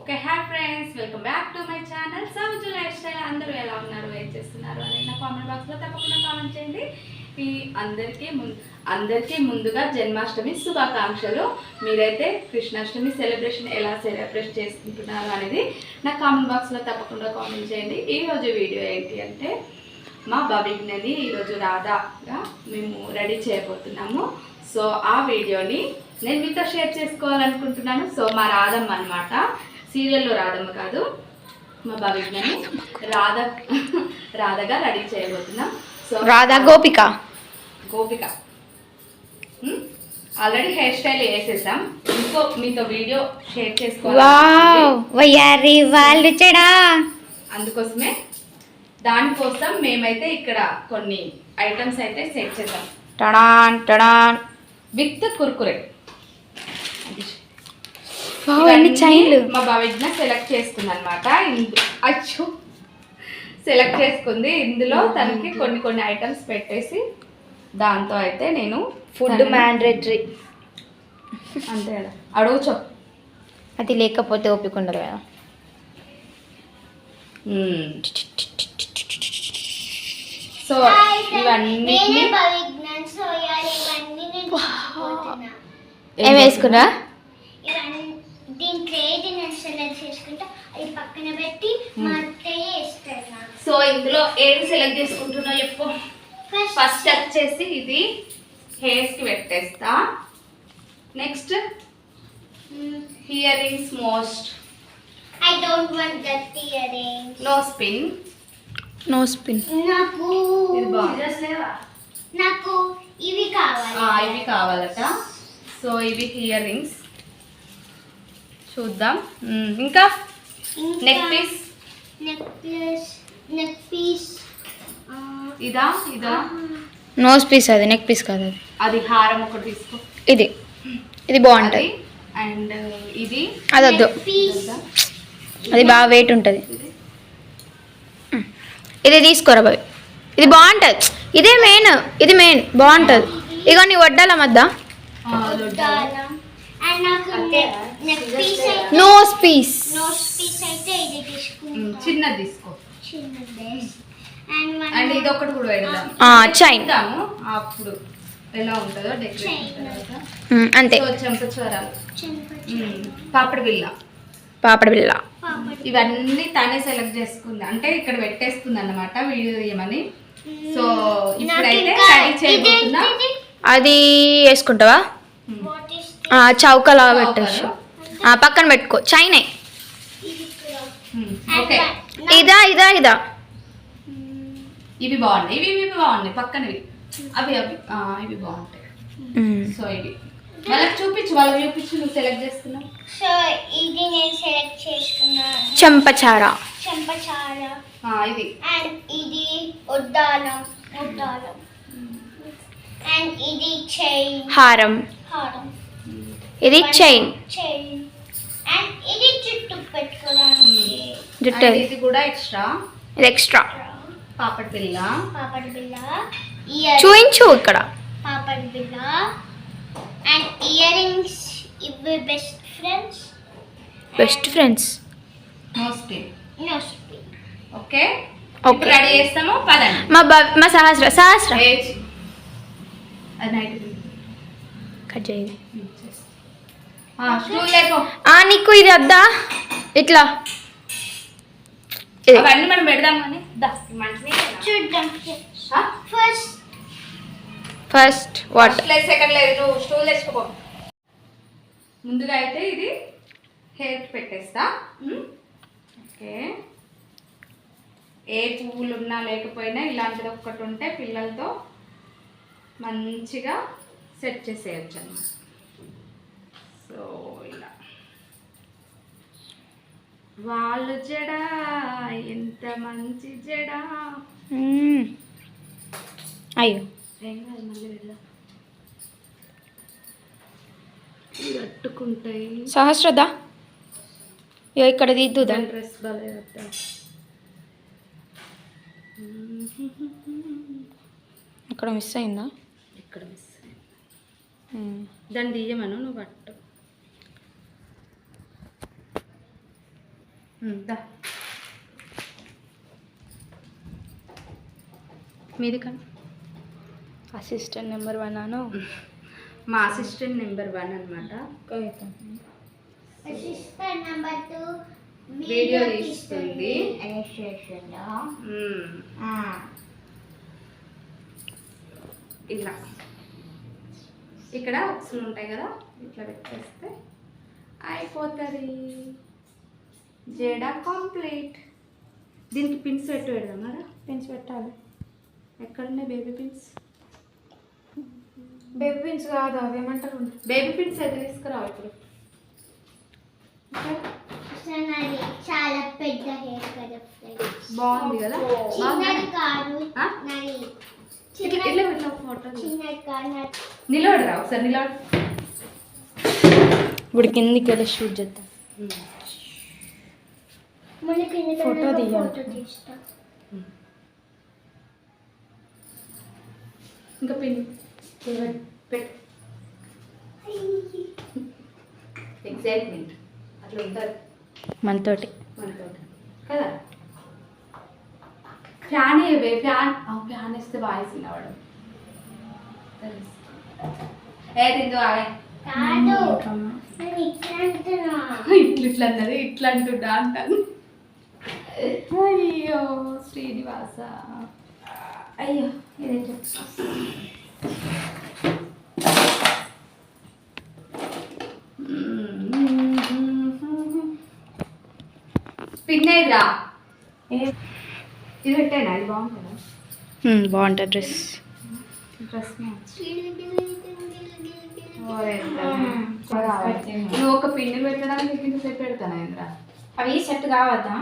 Okay hi friends welcome back to my channel. Souju lifestyle అందరూ ఎలా ఉన్నారు ఏం చేస్తున్నారు అని నా కామెంట్ బాక్స్లో తప్పకుండా కామెంట్ చేయండి. ఈ అందరికీ ముందు అందరికీ ముందుగా జన్మాష్టమి శుభాకాంక్షలు. మీరైతే కృష్ణాష్టమి సెలబ్రేషన్ ఎలా సెలబ్రేట్ చేసుకుంటున్నారు అనేది నా కామెంట్ బాక్స్లో తప్పకుండా కామెంట్ చేయండి. ఈరోజు వీడియో ఏంటి అంటే మా బబిగ్నని ఈరోజు రాధాగా మేము రెడీ చేయబోతున్నాము. సో ఆ వీడియోని నేను మీతో షేర్ చేసుకోవాలనుకుంటున్నాను. సో మా రాధమ్మ అనమాట సీరియల్లో రాధమ్మ కాదు. మా బబిగ్నని రాధ రాధగా రెడీ చేయబోతున్నాం. So Radha Gopika. Gopika. Already hair style వేసేసాం ఇంకో మీతో వీడియో షేర్ చేసుకోవాలి అందుకోసమే దానికోసం మేమైతే ఇక్కడ కొన్ని ఐటమ్స్ అయితే సెట్ చేద్దాం. టడాన్ టడాన్. విత్ కుర్కురే. చైన్లు? మా భవిజ్ఞ సెలెక్ట్ చేసుకుంది అనమాట అచ్చు! సెలెక్ట్ చేసుకుంది. ఇందులో తనకి కొన్ని కొన్ని ఐటమ్స్ పెట్టేసి దాంతో అయితే నేను ఫుడ్ మ్యాండేటరీ అంతే కదా అడుగుచో అది లేకపోతే ఓపిక ఉండదు కదా. సో ఇవన్నీ ఏం వేసుకున్నా దీంట్లో ఏది నేను సెలెక్ట్ చేసుకుంటా అది పక్కన పెట్టి మా అత్తయ్య వేస్తారు నాకు సో ఇందులో ఏది సెలెక్ట్ చేసుకుంటున్నావు చెప్పు? ఫస్ట్ వచ్చేసి ఇది హెయిర్స్కి పెట్టేస్తా. Next earrings most I don't want that earring no spin no spin నాకు ఇది బాగుంది. నాకు ఇవి కావాలి. ఆ, ఇవి కావాలట. సో ఇవి హియర్ రింగ్స్ చూద్దాం. మ్మ్, ఇంకా? Neck piece necklace neck piece ఇదా? ఇదా? నోస్ పీస్ అది నెక్ పీస్ కాదు అది. అది హారం ఒకటి తీసుకో. ఇది. ఇది బాగుంటుంది. అండ్ ఇది? అది వద్దు? అది బాగా వెయిట్ ఉంటుంది. ఇది? తీసుకోరా బాయ్ ఇది బాగుంటుంది. ఇదే మెయిన్ ఇది మెయిన్ బాగుంటుంది. ఇగో నీ వడ్డాల మధ్య. నోస్ పీస్ నోస్ చిన్నది తీసుకో. చిన్నది అండ్ అండ్ ఇది ఒకటి కూడా పెడదాం. చైన్ అప్పుడు ఎలా ఉంటుందో డెకరేషన్ అంతే. సో చెంపచూరాలు చిన్న మ్మ్, పాపడి బిల్ల పాపడ బిళ్ళ. పాపడి. ఇవన్నీ తనే సెలెక్ట్ చేసుకుంది. అంటే ఇక్కడ పెట్టేసుకుంది అన్నమాట వీడియో తీయమని. సో ఇప్పుడైతే చేయబోతున్నా. అది వేసుకుంటావా? చౌకలా. పెట్టచ్చు ఆ, పక్కన పెట్టుకో. చైనే ఇది కూడా. మ్మ్, ఓకే. ఇదా ఇదా ఇదా. ఇవి బాగున్నాయి. ఇవి ఇవి బాగున్నాయి. పక్కనవి. అవి అవి. ఇవి బాగుంటాయి. సో ఇవి. వాళ్ళకి చూపించు వాళ్ళకి చూపించు. నువ్వు సెలెక్ట్ చేసుకున్నావు? సో ఇది నేను సెలెక్ట్ చేసుకున్నాను. చెంపచార. చెంపచార. ఆ, ఇది. అండ్ ఇది ఉద్దానం ఉద్దానం. అండ్ ఇది చైన్ హారం. హారం. ఇది చైన్ చైన్ అండ్ ఇది చుట్టూ పెట్టుకోవడానికి. జుట్టు ఇది కూడా ఎక్స్ట్రా ఇది ఎక్స్ట్రా పాపడి పిల్ల. పాపడి బిల్ల చూయించు ఇక్కడ. పాపడి బిల్ల అండ్ ఇయర్ రింగ్స్ ఇవి best friends best friends mostly no okay okay ఇప్పుడు రెడీ చేస్తాము? పదండి. మా సహస్ర సహస్ర. కట్ చేయి. నీకు ఇది వద్దా? ఇట్లా. అవన్నీ మనం పెడదాం కానీ. దా మంచిది చూద్దాం. ఫస్ట్ ఫస్ట్ వాట్ లేదు సెకండ్ లేదు స్టూల్ తెచ్చుకో. ముందుగా అయితే ఇది హెయిర్ పెట్టేస్తా. ఓకే. ఏ పువ్వులు ఉన్నా లేకపోయినా ఇలాంటిది ఒక్కటి ఉంటే పిల్లలతో మంచిగా సెట్ చేసేయచ్చు అన్నమాట. సో వాళ్ళు జడ ఎంత మంచి జడ. అయ్యో. కట్టుకుంటాయి. సహస్రదా? ఇక్కడ దిద్దుదా దాని డ్రెస్ బాగా ఇక్కడ మిస్ అయిందా? ఇక్కడ మిస్ మ్మ్. దాన్ని తీయమను నువ్వు పట్టు. మీది కానీ అసిస్టెంట్ నెంబర్ వన్ అను? మా అసిస్టెంట్ నెంబర్ వన్ అనమాట అసిస్టెంట్ నెంబర్ టూ వీడియో తీస్తుంది. ఇలా. ఇక్కడ ఉంటాయి కదా ఇట్లా పెట్టేస్తే అయిపోతుంది. జేడా కంప్లీట్. దీనికి పిన్స్ పెట్టు పెడదాం కదా? పిన్స్ పెట్టాలి. ఎక్కడున్నాయి బేబీ పిన్స్ బేబీ పిన్స్ కాదు అవి ఏమంటారు? బేబీ పిన్స్ అయితే తీసుకురావు ఇప్పుడు. చాలా పెద్ద హెయిర్ కదా ఫ్రెండ్స్ బాగుంది కదా? ఇట్లా పెట్టిన ఫోటో నిలబడరా ఒకసారి నిలబడు. ఇప్పుడు కిందికి వెళ్ళి షూట్ చేద్దాం. ఫోటో ఇంకా పిన్ పెట్టు. ఎగ్జైట్మెంట్ అట్లా ఉంటుంది మనతోటి. కదా? ఫ్యాన్ ఏవే ఫ్యాన్. ఫ్యాన్ వేస్తే వాయిస్ తెలుసు. ఏ తిందు ఆగే. ఇట్లా ఇట్లా అన్నది ఇట్లా అంటాను. అయ్యో శ్రీనివాస. అయ్యో ఇదేం చెప్తా పిన్నేదిరా ఇది పెట్టాను అది బాగుంటుందా? బాగుంటుంది డ్రెస్. డ్రెస్ నువ్వు ఒక పిన్ని పెట్టడానికి కింద సెట్ పెడతాను ఇంద్ర? అవి సెట్ కావద్దా?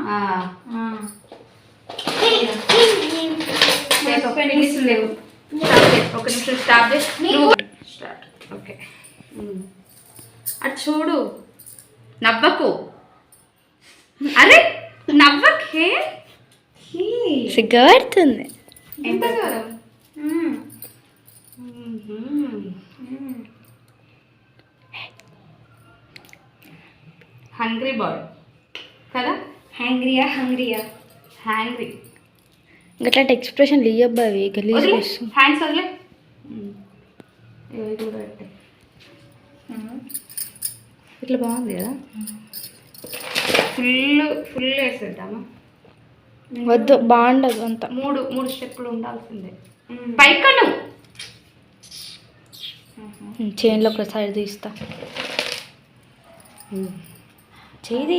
ఒక నిమిషం లేవు. ఒక నిమిషం స్టాప్ స్టార్ట్. ఓకే. అటు చూడు. నవ్వకు. అరే నవ్వకే? సిగ్గుపడుతుంది ఎంత దూరం? Hungry boy. కదా? హ్యాంగ్రియా హంగ్రియా హ్యాంగ్రీ గట్లాంటి ఎక్స్ప్రెషన్ ఇయ్యబ్బా అవి గలీజ్ హ్యాండ్స్ వదిలే. ఇట్లా బాగుంది కదా? ఫుల్ ఫుల్ వేసేద్దామా? వద్దు బాగుండదు అంత. మూడు మూడు స్టెప్పులు ఉండాల్సిందే. పైకను చైన్లో ఒకసారి తీస్తా. చేది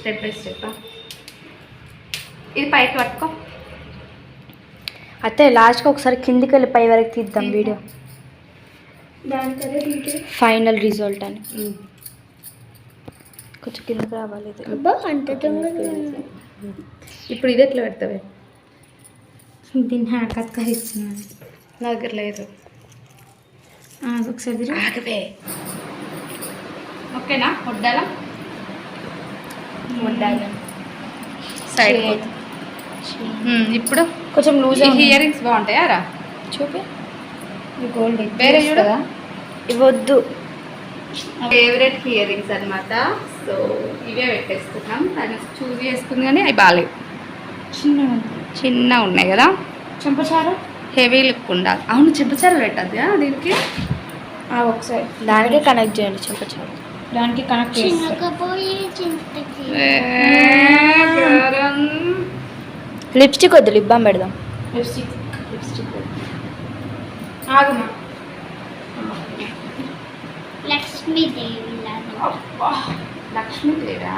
స్టెప్ బై స్టెప్ ఇది పైకి పట్టుకో. అయితే లాస్ట్కి ఒకసారి కిందికి వెళ్ళి పై వరకు తీద్దాం వీడియో. ఫైనల్ రిజల్ట్ అని. కొంచెం కిందకి రావాలి అంత ఇప్పుడు ఇది ఎట్లా పెడతావే? దీన్ని హ్యాక్ అత్కరిస్తున్నాను నా దగ్గర లేదు. ఒకసారి ఆగవే. ఓకేనా? వడ్డాలా ఉండాలి సైడ్ ఇప్పుడు కొంచెం లూజ్ ఇయర్ రింగ్స్ బాగుంటాయా? రా. చూపి. గోల్డ్ వేరే చూడు. ఇవ్వద్దు. ఫేవరెట్ ఇయర్ రింగ్స్ అనమాట సో ఇవే పెట్టేసుకున్నాం తను చూస్ చేసుకుంది కానీ అవి బాగాలేవు చిన్న చిన్న ఉన్నాయి కదా? చెంపచారు? హెవీ లుక్ ఉండాలి. అవును చెంపచారు పెట్టద్దా దీనికి? ఒకసారి. దానికే కనెక్ట్ చేయండి చెంపచారు. దానికి కనెక్ట్ లిప్స్టిక్ వద్దు లిప్ బామ్ పెడదాం. లిప్స్టిక్ లిప్స్టిక్ లక్ష్మీదేవి లక్ష్మీదేవా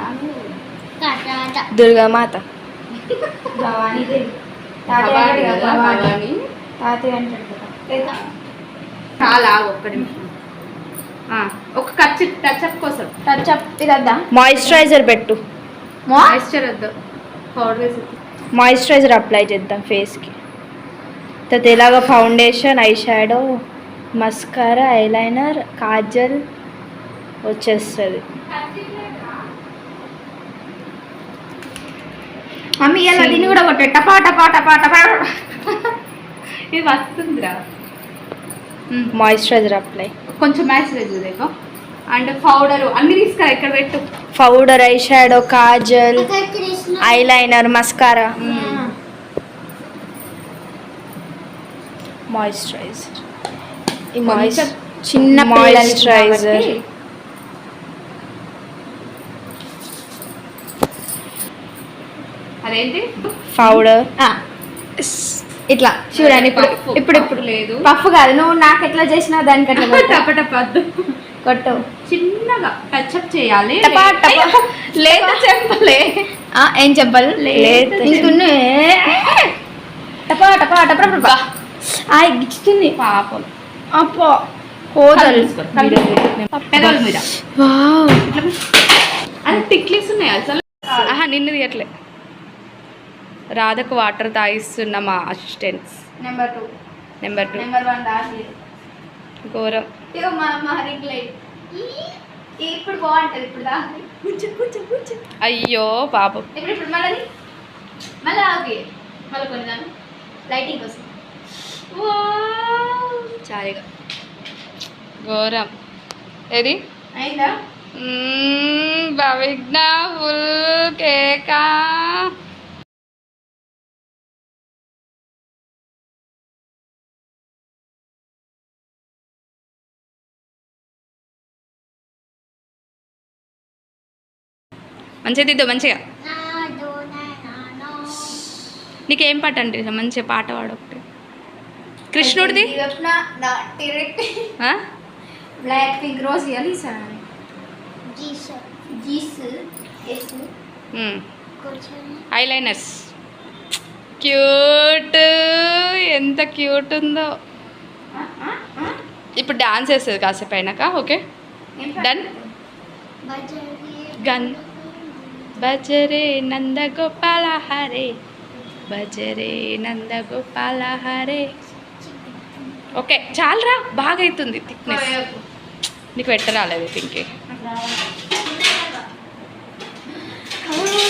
దుర్గామాత భవానీదేవి భవాని కదా, భవాని. తాతయ్య అంటాడు కదా చాలా ఆగు, ఒక్క నిమిషం ఆ, ఒక ఖర్చు టచ్అప్ కోసం. టచ్ అప్ ఇది వద్దా మాయిశ్చరైజర్ పెట్టు మాయిశ్చర్ వద్దు. పౌడర్ వేసి మాయిశ్చరైజర్ అప్లై చేద్దాం ఫేస్కి తర్వాత ఇలాగ foundation eye shadow mascara eyeliner kajal వచ్చేస్తుంది. మమ్మీ ఇలా దీన్ని కూడా కొట్టే. టపా టపా టపా టపా. ఇది వస్తుందిరా. Moisturiser apply. కొంచెం దేకో. అండ్ పౌడర్ అన్ని తీసుకురా ఇక్కడ పెట్టు. Powder eye shadow kajal Krishna. Eyeliner mascara. Moisturiser. ఈ మాయిస్ కొంచెం చిన్న మాయిశ్చరైజర్. అదేంటి? పౌడర్. ఇట్లా చూడండి ఇప్పుడు ఇప్పుడు ఇప్పుడు లేదు. పప్పు కాదు నువ్వు నాకు ఎట్లా చేసినావు దానికి అట్లా కొట్టు. టపటపద్దు కొట్టు. చిన్నగా టచ్అప్ చేయాలి. లేదా. చెప్పలే. ఆ, ఏం చెప్పాలి? లేదు. ఇంకొన్ని. టపా టపా టపా ఆ పాపం. అప్పో కోదలు. పెదవుల మీద. వావ్. ఇట్లా పెట్టు. అది టిక్లీస్ ఉన్నాయి? అసలు? ఆహా నిన్ను తీయట్లే. రాధకు వాటర్ తాగిస్తున్న మా assistants. Number two number two number one ఘోరం. ఇప్పుడు బాగుంటది ఇప్పుడు అయ్యో పాపం. ఇప్పుడు ఇప్పుడు మళ్ళీ మళ్ళీ ఓకే మళ్ళీ కొన్ని దాన్ని. లైటింగ్ కోసం. చాలిగా. ఘోరం. ఏది? అయిందా? భవిఘ్న ఫుల్ కేకా. మంచిగా దిద్దు మంచిగా. నీకేం పాట అంటే? మంచిగా పాట పాడు ఒకటి. కృష్ణుడిది? Black pink rose sir. మ్మ్. కూర్చొని. Eyeliners cute. ఎంత క్యూట్ ఉందో. ఇప్పుడు డాన్స్ వేస్తుంది కాసేపు అయినాక ఓకే? డన్ గన్ బజరే నంద గోపాల హరే బజరే నంద గోపాల హరే. ఓకే చాలరా బాగా అవుతుంది థిక్నెస్. నీకు పెట్టరాలేదు పింకి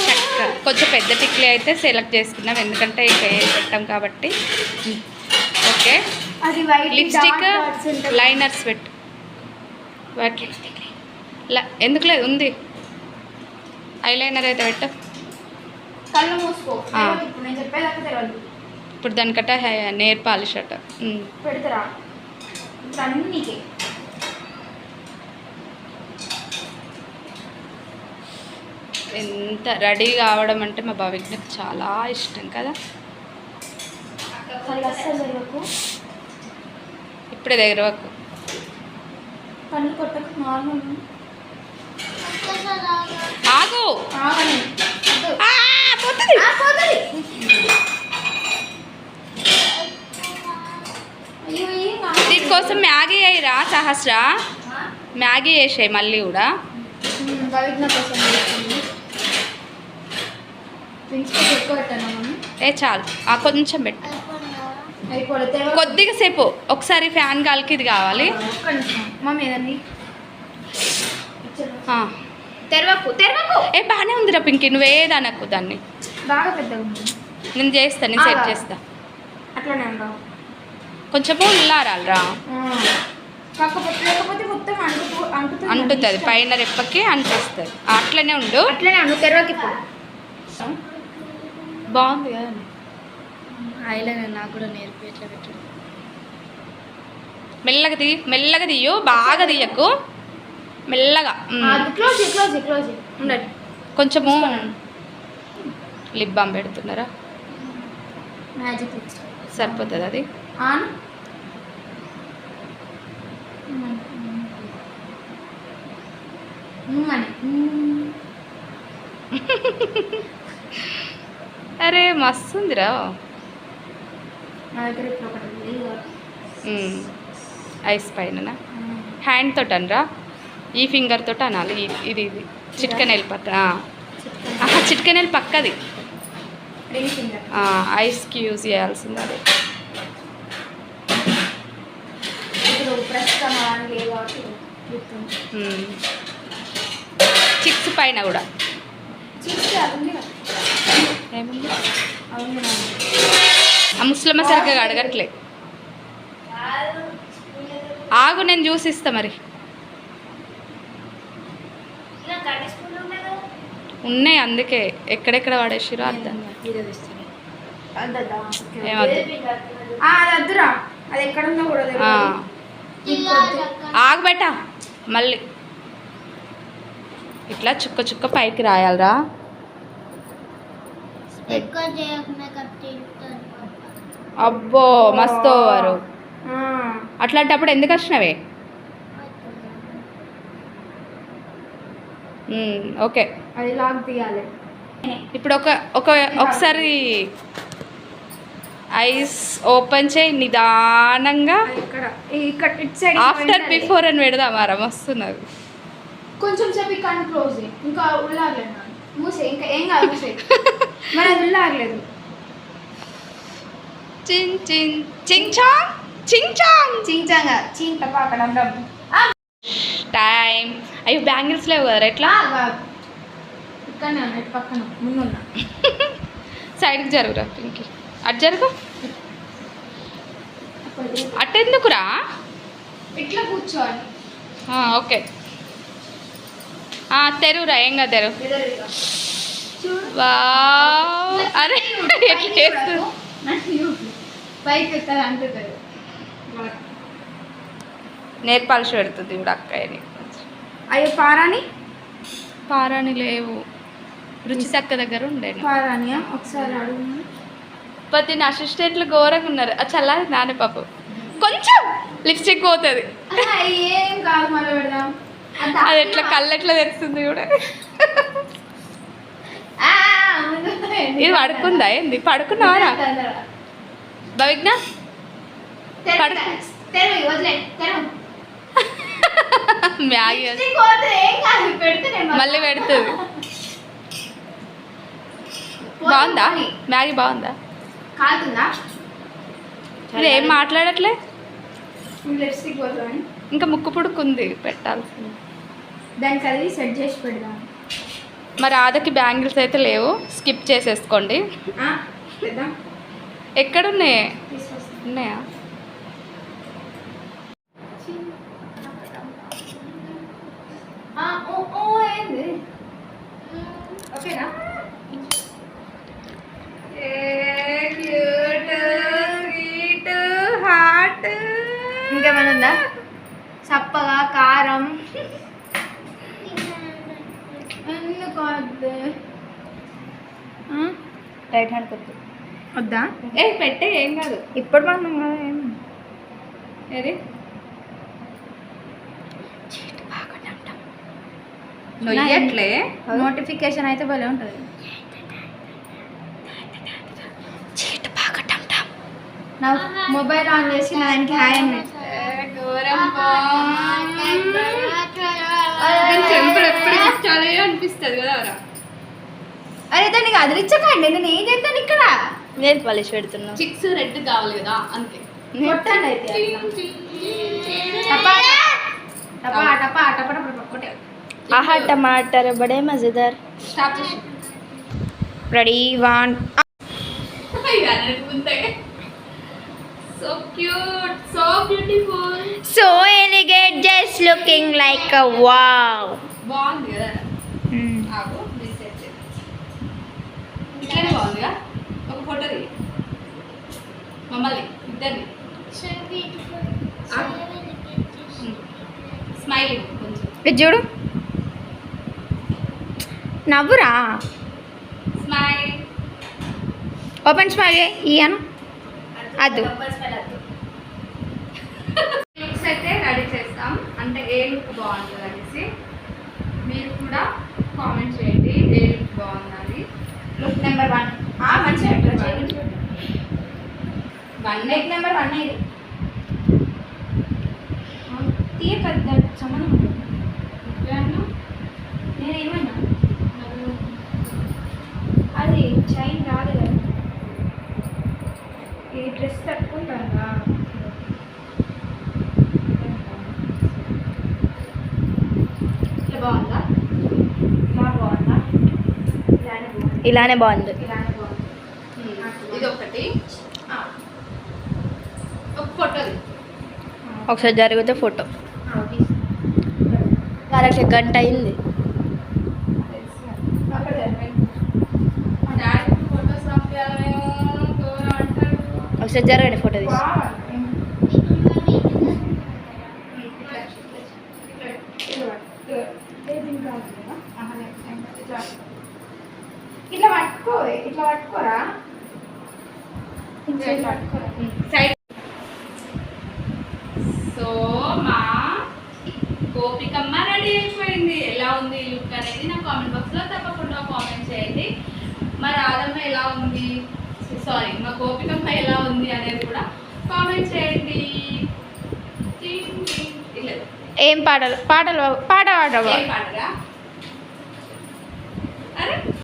చక్క కొంచెం పెద్ద టిక్లీ అయితే సెలెక్ట్ చేసుకున్నాం ఎందుకంటే ఇక ఏం పెట్టాం కాబట్టి. ఓకే లిప్స్టిక్ లైనర్స్ పెట్టు. వాటి ల- ఎందుకు లేదు ఉంది? ఐలైనర్ అయితే పెట్టు. కళ్ళు మూసుకో. ఇప్పుడు నేను చెప్పేదాకా తెలియదు ఇప్పుడు దానికట్ట నేర్ పాలిష్ అట. పెడతారా? ఇప్పుడు అన్ని నీకే ఎంత రెడీ కావడం అంటే మా భవిజ్ఞకు చాలా ఇష్టం కదా. ఇప్పుడే దగ్గర వరకు కళ్ళు కొట్టకు నార్మల్. ఆగు. పోతుంది. దీనికోసం మ్యాగీ అయ్యిరా సహస్ర? మ్యాగీ వేసాయి మళ్ళీ కూడా. ఏ చాలు. ఆ కొంచెం పెట్టు. కొద్దిగా సేపు. ఒకసారి ఫ్యాన్ గాలికి ఇది కావాలి. తెరవకు తెరవకు. ఏ బాగానే ఉందిరా పింకి నువ్వేది అనకు దాన్ని? బాగా పెద్దగా ఉంది. నేను చేస్తా నేను సెట్. చేస్తా. అట్లనే కొంచెము ఉల్లారాలరా కాకపోతే మొత్తం అంటుతూ అంటుతుంది పైన రెప్పకి అంటేస్తుంది. అట్లనే ఉండు. అట్లనే ఉండు తెరవకి బాగుంది కదా. ఐలైనర్ నాకు కూడా నేర్పి ఎట్లా పెట్టు. మెల్లగా తీ మెల్లగా తీయు బాగా తీయకు. మెల్లగా ఉండండి. కొంచెము లిప్ బామ్ పెడుతున్నారా? సరిపోతుంది అది? అరే మస్తు ఉందిరా. ఐస్ పైన హ్యాండ్ తోటి అనరా ఈ ఫింగర్ తోటి అనాలి. ఇది ఇది. చిట్కనెల్ పక్క చిట్కనెల్ పక్కది. ఐస్కి యూజ్ చేయాల్సింది అది. చిక్స్ పైన కూడా. ఆ ముస్లమ్మ సరిగ్గా అడగట్లే ఆగు నేను చూసిస్తా మరి ఇలా గడ్డ స్పూన్ ఉన్నాయి కదా ఉన్నాయి అందుకే. ఎక్కడెక్కడ పడేసిరో అర్థం. ఆగబెట్ట. మళ్ళీ. ఇట్లా చుక్క చుక్క పైకి రాయాలరా. అబ్బో మస్తు ఓవరు. అట్లాంటప్పుడు ఎందుకు వచ్చినవే? ఓకే. అది లాగ్ తీయాలి. ఇప్పుడు ఒక ఒక ఒకసారి ఐస్ ఓపెన్ చేయి నిదానంగా. ఆఫ్టర్ బిఫోర్ అని పెడదామారా మస్తున్నది కొంచెం సేపు ఈ కన్ను క్లోజ్. ఇంకా ఉల్లాగలేదు. మూసే ఇంకా ఏం కాదు మూసే మరి అది ఉల్లాగలేదు. చిన్ చిన్. చింగ్ చాంగ్. చింగ్ చాంగ్ చించాంగా చింత పాకడం డబ్బు టైం అయ్యో బ్యాంగిల్స్ లేవు కదా ఎట్లా పక్కన ముందున్నా సైడ్కి జరుగురా పింకి. అటు జరుగు. అటెందుకురా ఇట్లా కూర్చోవాలి. ఓకే. తెరువురా ఏం కదా తెరు అరే ఎట్లా చేస్తుంది నేర్పాల్సి పెడుతుంది ఇప్పుడు అక్కయ్యని. అయ్యో పారాని? పారాని లేవు. రుచి తక్క దగ్గర ఉండేను. పారానియా? ఒకసారి అడుగు పది నా అసిస్టెంట్లు ఘోరంగా ఉన్నారు. ఆ చల్లారి నానే పాపు. కొంచెం లిప్స్టిక్ పోతుంది. ఏం కాదు మళ్ళీ పెడదాం అది ఎట్లా కళ్ళు ఎట్లా తెరుస్తుంది కూడా. ఇది పడుకుందా? ఏంది? పడుకున్నావా? భవిజ్ఞ? పడుకో. మ్యాగీ మళ్ళీ పెడుతుంది. బాగుందా? మ్యాగీ బాగుందా? ఇది ఏం మాట్లాడట్లే. ఇంకా ముక్కు పుడుకుంది పెట్టాల్సింది. సెట్ చేసి పెడదాం. మరి ఆదకి బ్యాంగిల్స్ అయితే లేవు స్కిప్ చేసేసుకోండి. ఎక్కడున్నాయి? ఉన్నాయా? ఓ ఏంది ఓకేనా ఇంకేమైనా ఉందా? చప్పగా కారం. ఎందుకు రైట్ హ్యాండ్ కొద్దు వద్దా? ఏ పెట్టే ఏం కాదు. ఇప్పుడు మనం కదా ఏం? ఏది? నొయ్యట్లే. నోటిఫికేషన్ అయితే భలే ఉంటుంది. నా మొబైల్ ఆన్ చేసి నా దానికి హాయ్ అని అనిపిస్తుంది కదా అరే దానికి అదిరించకండి. నేను ఏం చేస్తాను ఇక్కడ? నేను పాలిష్ పెడుతున్నా. చిక్స్ రెడ్ కావాలి కదా అంతే. కొట్టండి అయితే. టపా టపా టపా టపా టపా आहा टमाटर बड़े मज़ेदार స్టాప్ చేసి ready one so cute so beautiful so elegant just looking like a wow బాగుంది కదా ఆగు రీసెట్ చేయి ఇట్లనే బాగుందిగా ఒక ఫోటో తీ మమ్మల్ని ఇద్దరిని స్మైలింగ్ కొంచెం ఇది చూడు నవ్వురా? ఓపెన్ స్మైల్ ఇయ్యను. అద్దు లుక్స్ అయితే రెడీ చేస్తాం. అంటే ఏ లుక్ బాగుంటుంది అనేసి మీరు కూడా కామెంట్ చేయండి ఏ లుక్ బాగుందని. లుక్ నెంబర్ వన్ మంచిగా వన్ నెక్ నెంబర్ వన్ ఇది. తీయ పెద్ద సంబంధం ఇలానే బాగుంది. ఒకసారి జరిగితే ఫోటో. వాళ్ళకి గంట అయింది. ఒకసారి జరగండి ఫోటో తీసి. పాటలు పాటలు పాట పాడవా?